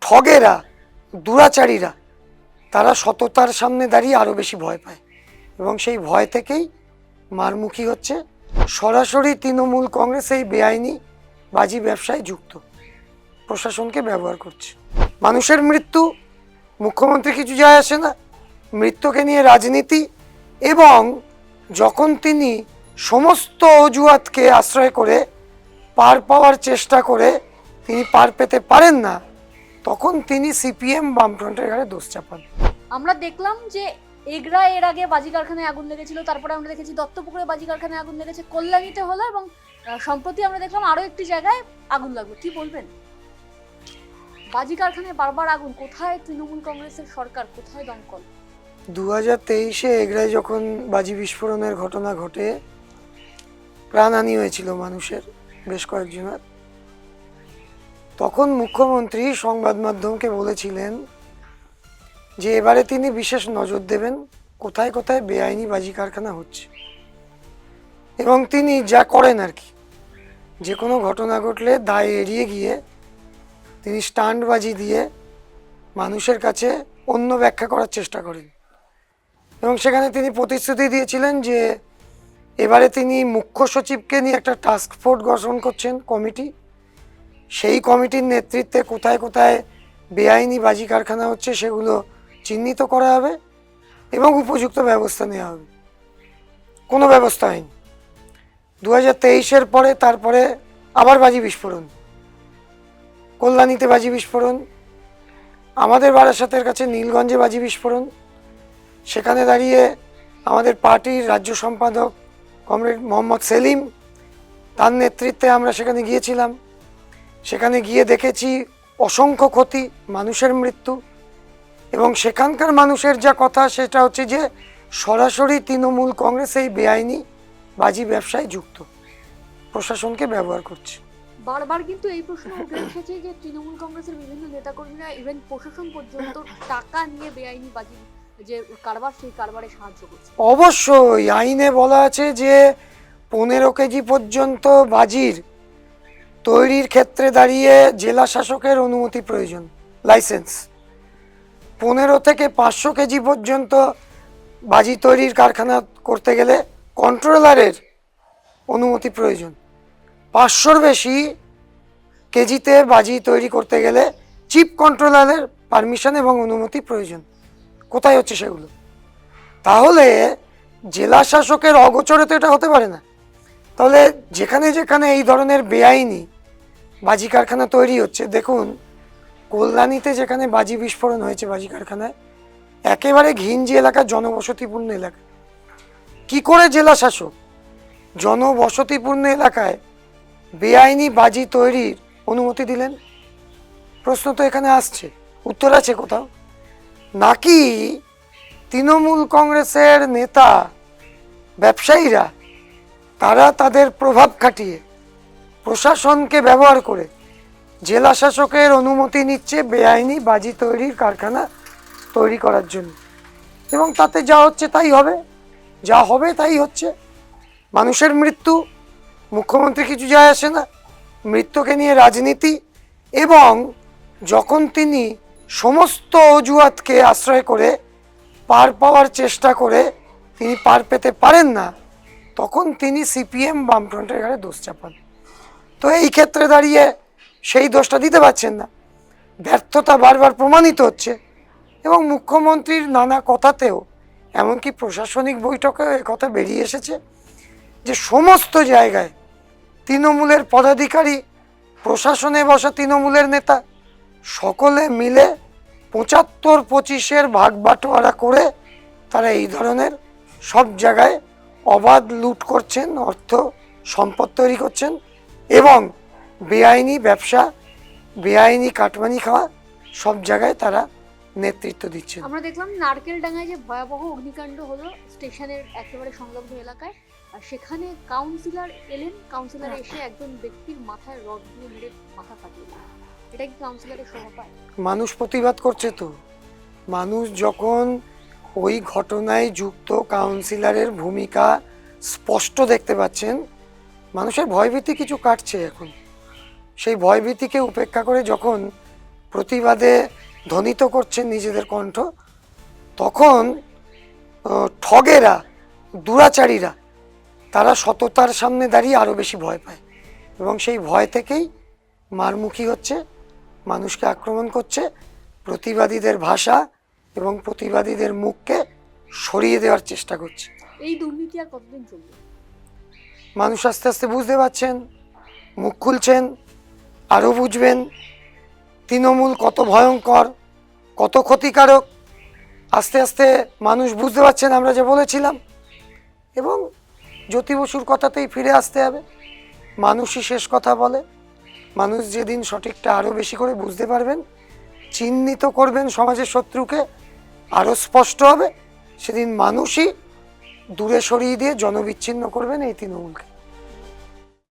ঠগেরা, দুরাচারীরা, তারা সততার সামনে দাঁড়িয়ে আরও বেশি ভয় পায়। এবং সেই ভয় থেকেই মারমুখী হচ্ছে। সরাসরি তৃণমূল কংগ্রেস এই বেআইনি বাজি ব্যবসায় যুক্ত। প্রশাসনকে ব্যবহার করছে। মানুষের মৃত্যু, মুখ্যমন্ত্রী কিছু যায় আসে না। মৃত্যুকে নিয়ে রাজনীতি এবং যখন তিনি সমস্ত অজুহাতকে আশ্রয় করে, পার পাওয়ার চেষ্টা করে, তিনি পার পেতে পারেন না তখন তিনি সিপিএম বামফ্রন্টের ঘাড়ে দোষ চাপান। আমরা দেখলাম যে এগরা এর আগে বাজি কারখানায় আগুন লেগেছিল তারপরে আমরা দেখেছি দত্তপুকুরে বাজি কারখানায় আগুন লেগেছে কল্যাণীতে হলো এবং সম্প্রতি আমরা দেখলাম আরও একটি জায়গায় আগুন লাগল কি বলবেন? বাজি কারখানায় বারবার আগুন কোথায় তৃণমূল কংগ্রেসের সরকার কোথায় দমকল? দু হাজার তেইশে এগরায় যখন বাজি বিস্ফোরণের ঘটনা ঘটে প্রাণহানি হয়েছিল মানুষের বেশ কয়েকজনের। তখন মুখ্যমন্ত্রী সংবাদ মাধ্যমকে বলেছিলেন যে এবারে তিনি বিশেষ নজর দেবেন কোথায় কোথায় বেআইনি বাজি কারখানা হচ্ছে। এবং তিনি যা করেন আর কি, যে কোনো ঘটনা ঘটলে দায় এড়িয়ে গিয়ে তিনি স্টান্ট বাজি দিয়ে মানুষের কাছে অন্য ব্যাখ্যা করার চেষ্টা করেন। এবং সেখানে তিনি প্রতিশ্রুতি দিয়েছিলেন যে এবারে তিনি মুখ্য সচিবকে নিয়ে একটা টাস্ক ফোর্স গঠন করছেন কমিটি। সেই কমিটির নেতৃত্বে কোথায় কোথায় বেআইনি বাজি কারখানা হচ্ছে সেগুলো চিহ্নিত করা হবে এবং উপযুক্ত ব্যবস্থা নেওয়া হবে। কোনো ব্যবস্থা হয়নি। দু হাজার তেইশের পরে তারপরে আবার বাজি বিস্ফোরণ। কল্যাণীতে বাজি বিস্ফোরণ। আমাদের বারাসাতের কাছে নীলগঞ্জে বাজি বিস্ফোরণ। সেখানে দাঁড়িয়ে আমাদের পার্টির রাজ্য সম্পাদক কমরেড মোহাম্মদ সেলিম, তার নেতৃত্বে আমরা সেখানে গিয়েছিলাম। সেখানে গিয়ে দেখেছি অসংখ্য ক্ষতি মানুষের মৃত্যু। এবং সেখানকার মানুষের যা কথা সেটা হচ্ছে যে সরাসরি তৃণমূল কংগ্রেস এই বেআইনি বাজি ব্যবসায় যুক্ত। প্রশাসনকে ব্যবহার করছে। বারবার কিন্তু এই প্রশ্ন উঠে এসেছে যে তৃণমূল কংগ্রেসের বিভিন্ন নেতাকর্মীরা ইভেন প্রশাসন পর্যন্ত টাকা নিয়ে বেআইনি বাজি যে কারবার সেই কারবারে সাহায্য করছে। অবশ্যই আইনে বলা আছে যে পনেরো কেজি পর্যন্ত বাজির তৈরির ক্ষেত্রে দাঁড়িয়ে জেলা শাসকের অনুমতি প্রয়োজন, লাইসেন্স। পনেরো থেকে পাঁচশো কেজি পর্যন্ত বাজি তৈরির কারখানা করতে গেলে কন্ট্রোলারের অনুমতি প্রয়োজন। পাঁচশোর বেশি কেজিতে বাজি তৈরি করতে গেলে চিফ কন্ট্রোলারের পারমিশন এবং অনুমতি প্রয়োজন। কোথায় হচ্ছে সেগুলো? তাহলে জেলা শাসকের অগোচরে তো এটা হতে পারে না। তাহলে যেখানে যেখানে এই ধরনের বেআইনি বাজি কারখানা তৈরি হচ্ছে। দেখুন, কল্যাণীতে যেখানে বাজি বিস্ফোরণ হয়েছে, বাজি কারখানায়, একেবারে ঘিঞ্জি এলাকা জনবসতিপূর্ণ এলাকা। কি করে জেলা শাসক জনবসতিপূর্ণ এলাকায় বেআইনি বাজি তৈরির অনুমতি দিলেন? প্রশ্ন তো এখানে আসছে, উত্তর আছে কোথাও। নাকি তৃণমূল কংগ্রেসের নেতা ব্যবসায়ীরা, তারা তাদের প্রভাব খাটিয়ে প্রশাসনকে ব্যবহার করে জেলা শাসকের অনুমতি নিচ্ছে বেআইনি বাজি তৈরির কারখানা তৈরি করার জন্য। এবং তাতে যা হচ্ছে তাই হবে, যা হবে তাই হচ্ছে। মানুষের মৃত্যু, মুখ্যমন্ত্রী কিছু যায় আসে না। মৃত্যুকে নিয়ে রাজনীতি এবং যখন তিনি সমস্ত অজুহাতকে আশ্রয় করে, পার পাওয়ার চেষ্টা করে তিনি পার পেতে পারেন না, তখন তিনি সিপিএম বামফ্রন্টের ঘাড়ে দোষ চাপান। তো এই ক্ষেত্রে দাঁড়িয়ে সেই দোষটা দিতে পারছেন না। ব্যর্থতা বারবার প্রমাণিত হচ্ছে এবং মুখ্যমন্ত্রীর নানা কথাতেও, এমনকি প্রশাসনিক বৈঠকেও কথা বেরিয়ে এসেছে যে সমস্ত জায়গায় তৃণমূলের পদাধিকারী, প্রশাসনে বসা তৃণমূলের নেতা, সকলে মিলে পঁচাত্তর পঁচিশের ভাগ বাটোয়ারা করে তারা এই ধরনের সব জায়গায় অবাধ লুট করছেন, অর্থ সম্পদ তৈরি করছেন। এবং বেআইনি ব্যবসা বেআইনি কাটমানি খাওয়া সব জায়গায় তারা নেতৃত্ব দিচ্ছেন। আমরা দেখলাম নারকেল ডাঙ্গায় যে ভয়াবহ অগ্নিকাণ্ড হলো স্টেশনের একেবারে সংলগ্ন এলাকায় আর সেখানে কাউন্সিলর এলেন। কাউন্সিলর এসে একজন ব্যক্তির মাথায় রড দিয়ে মেরে মাথা ফাটিয়ে। এটা কি কাউন্সিলরের শোভা মানুষ প্রতিবাদ করছে তো। মানুষ যখন ওই ঘটনায় যুক্ত কাউন্সিলরের ভূমিকা স্পষ্ট দেখতে পাচ্ছেন মানুষের ভয়ভীতি কিছু কাটছে এখন। সেই ভয়ভীতিকে উপেক্ষা করে যখন প্রতিবাদে ধ্বনিত করছেন নিজেদের কণ্ঠ, তখন ঠগেরা, দুরাচারীরা, তারা সততার সামনে দাঁড়িয়ে আরও বেশি ভয় পায়। এবং সেই ভয় থেকেই মারমুখী হচ্ছে, মানুষকে আক্রমণ করছে, প্রতিবাদীদের ভাষা এবং প্রতিবাদীদের মুখকে সরিয়ে দেওয়ার চেষ্টা করছে। এই দুর্নীতি আর কতদিন চলবে? মানুষ আস্তে আস্তে বুঝতে পারছেন, মুখ খুলছেন আরও বুঝবেন। তৃণমূল কত ভয়ঙ্কর, কত ক্ষতিকারক, আস্তে আস্তে মানুষ বুঝতে পারছেন আমরা যে বলেছিলাম। এবং জ্যোতি বসুর কথাতেই ফিরে আসতে হবে। মানুষই শেষ কথা বলে। মানুষ যেদিন সঠিকটা আরও বেশি করে বুঝতে পারবেন, চিহ্নিত করবেন সমাজের শত্রুকে আরও স্পষ্ট হবে। সেদিন মানুষই দূরে সরিয়ে দিয়ে জনবিচ্ছিন্ন করবেন এই তৃণমূলকে।